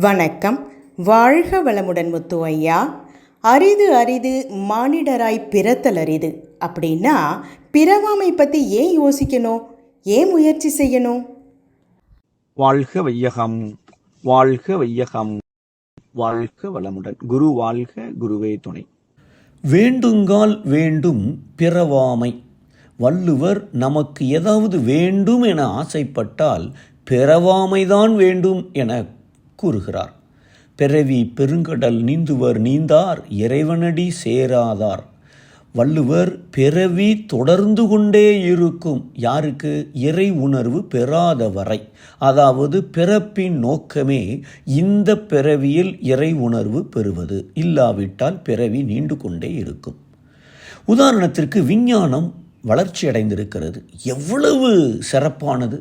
வணக்கம். வாழ்க வளமுடன் முத்து ஐயா. அரிது அரிது மானிடராய் பிறத்தல் அரிது அப்படின்னா பிறவாமை பற்றி ஏன் யோசிக்கணும்? ஏன் முயற்சி செய்யணும்? வாழ்க வையகம். வாழ்க வையகம். வாழ்க வளமுடன். குரு வாழ்க குருவே துணை. வேண்டுங்கால் வேண்டும் பிறவாமை. வள்ளுவர் நமக்கு ஏதாவது வேண்டும் என ஆசைப்பட்டால் பிறவாமைதான் வேண்டும் என கூறுகிறார். பிறவி பெருங்கடல் நீந்துவர் நீந்தார் இறைவனடி சேராதார். வள்ளுவர் பிறவி தொடர்ந்து கொண்டே இருக்கும். யாருக்கு? இறை உணர்வு பெறாத வரை அதாவது பிறப்பின் நோக்கமே இந்த பிறவியில் இறை உணர்வு பெறுவது. இல்லாவிட்டால் பிறவி நீண்டு கொண்டே இருக்கும். உதாரணத்திற்கு விஞ்ஞானம் வளர்ச்சி அடைந்திருக்கிறது. எவ்வளவு சிறப்பானது!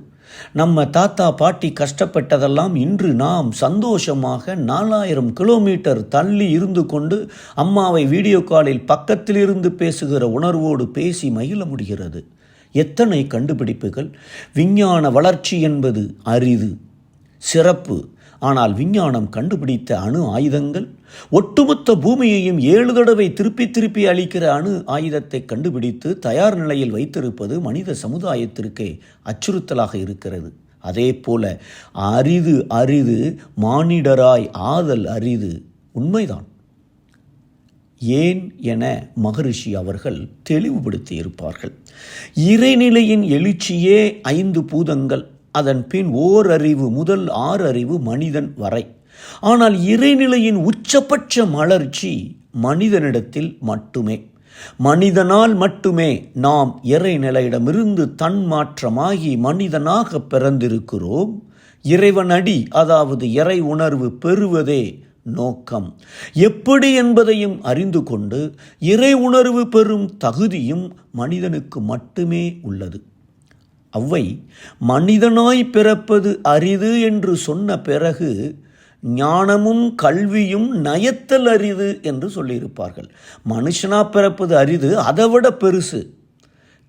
நம்ம தாத்தா பாட்டி கஷ்டப்பட்டதெல்லாம் இன்று நாம் சந்தோஷமாக நாலாயிரம் கிலோமீட்டர் தள்ளி இருந்து கொண்டு அம்மாவை வீடியோ காலில் பக்கத்தில் இருந்து பேசுகிற உணர்வோடு பேசி மகிழ முடிகிறது. எத்தனை கண்டுபிடிப்புகள்? விஞ்ஞான வளர்ச்சி என்பது அரிது சிறப்பு ஆனால் விஞ்ஞானம் கண்டுபிடித்த அணு ஆயுதங்கள் ஒட்டுமொத்த பூமியையும் ஏழு தடவை திருப்பி திருப்பி அளிக்கிற அணு ஆயுதத்தை கண்டுபிடித்து தயார் நிலையில் வைத்திருப்பது மனித சமுதாயத்திற்கே அச்சுறுத்தலாக இருக்கிறது. அதே போல அரிது அரிது மானிடராய் ஆதல் அரிது உண்மைதான். ஏன் என மகரிஷி அவர்கள் தெளிவுபடுத்தி இருப்பார்கள் இறைநிலையின் எழுச்சியே ஐந்து பூதங்கள். அதன் பின் ஓர் அறிவு முதல் ஆறு அறிவு மனிதன் வரை. ஆனால் இறைநிலையின் உச்சபட்ச மலர்ச்சி மனிதனிடத்தில் மட்டுமே. மனிதனால் மட்டுமே நாம் இறைநிலையிடமிருந்து தன்மாற்றமாகி மனிதனாக பிறந்திருக்கிறோம். இறைவனடி அதாவது இறை உணர்வு பெறுவதே நோக்கம். எப்படி என்பதையும் அறிந்து கொண்டு இறை உணர்வு பெறும் தகுதியும் மனிதனுக்கு மட்டுமே உள்ளது. அவ்வை மனிதனாய் பிறப்பது அரிது என்று சொன்ன பிறகு ஞானமும் கல்வியும் நயத்தல் அரிது என்று சொல்லியிருப்பார்கள். மனுஷனா பிறப்பது அரிது அதை விட பெருசு.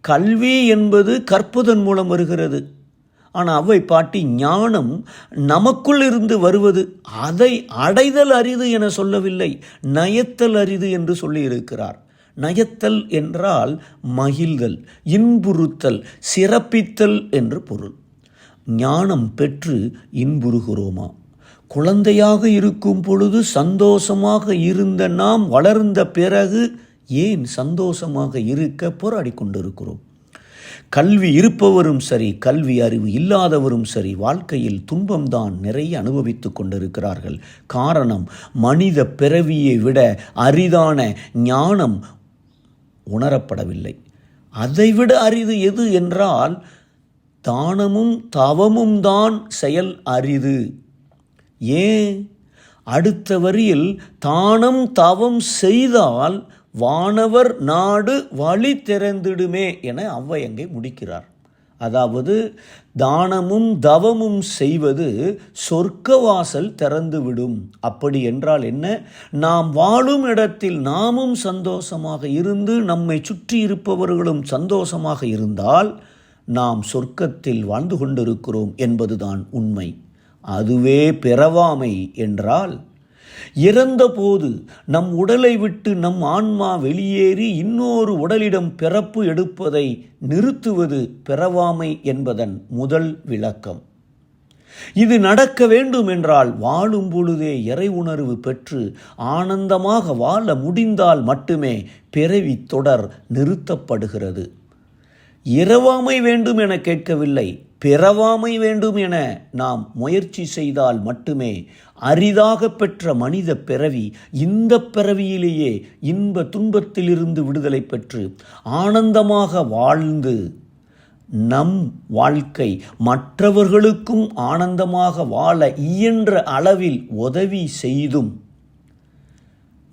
கல்வி என்பது கற்பதன் மூலம் வருகிறது. ஆனால் அவை பாட்டி ஞானம் நமக்குள் இருந்து வருவது அதை அடைதல் அரிது என சொல்லவில்லை நயத்தல் அரிது என்று சொல்லியிருக்கிறார். நயத்தல் என்றால் மகிழ்தல் இன்புறுத்தல் சிறப்பித்தல் என்று பொருள். ஞானம் பெற்று இன்புறுகிறோமா? குழந்தையாக இருக்கும் பொழுது சந்தோஷமாக இருந்த நாம் வளர்ந்த பிறகு ஏன் சந்தோஷமாக இருக்க போராடி கொண்டிருக்கிறோம்? கல்வி இருப்பவரும் சரி கல்வி அறிவு இல்லாதவரும் சரி வாழ்க்கையில் துன்பம்தான் நிறைய அனுபவித்து கொண்டிருக்கிறார்கள். காரணம் மனித பிறவியை விட அரிதான ஞானம் உணரப்படவில்லை. அதைவிட அரிது எது என்றால் தானமும் தவமும் தான் செயல் அரிது. ஏன் அடுத்த வரியில் தானம் தவம் செய்தால் வானவர் நாடு வழி திறந்திடுமே என அவ்வையங்கை முடிக்கிறார். அதாவது தானமும் தவமும் செய்வது சொர்க்கவாசல் திறந்துவிடும். அப்படி என்றால் என்ன? நாம் வாழும் இடத்தில் நாமும் சந்தோஷமாக இருந்து நம்மை சுற்றி இருப்பவர்களும் சந்தோஷமாக இருந்தால் நாம் சொர்க்கத்தில் வாழ்ந்து கொண்டிருக்கிறோம் என்பதுதான் உண்மை. அதுவே பிறவாமை என்றால் இறந்தபோது நம் உடலை விட்டு நம் ஆன்மா வெளியேறி இன்னொரு உடலிடம் பிறப்பு எடுப்பதை நிறுத்துவது பிறவாமை என்பதன் முதல் விளக்கம். இது நடக்க வேண்டும் என்றால் வாழும் பொழுதே இறை உணர்வு பெற்று ஆனந்தமாக வாழ முடிந்தால் மட்டுமே பிறவி தொடர் நிறுத்தப்படுகிறது. இரவாமை வேண்டும் என கேட்கவில்லை. பிறவாமை வேண்டும் என நாம் முயற்சி செய்தால் மட்டுமே அரிதாக பெற்ற மனித பிறவி இந்த பிறவியிலேயே இன்ப துன்பத்திலிருந்து விடுதலை பெற்று ஆனந்தமாக வாழ்ந்து நம் வாழ்க்கை மற்றவர்களுக்கும் ஆனந்தமாக வாழ இயன்ற அளவில் உதவி செய்தும்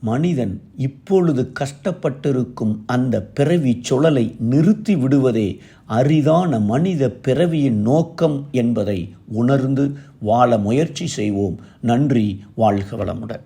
மனிதன் இப்பொழுது கஷ்டப்பட்டிருக்கும் அந்த பிறவி சுழலை நிறுத்தி விடுவதே அரிதான மனித பிறவியின் நோக்கம் என்பதை உணர்ந்து வாழ முயற்சி செய்வோம். நன்றி வாழ்க வளமுடன்.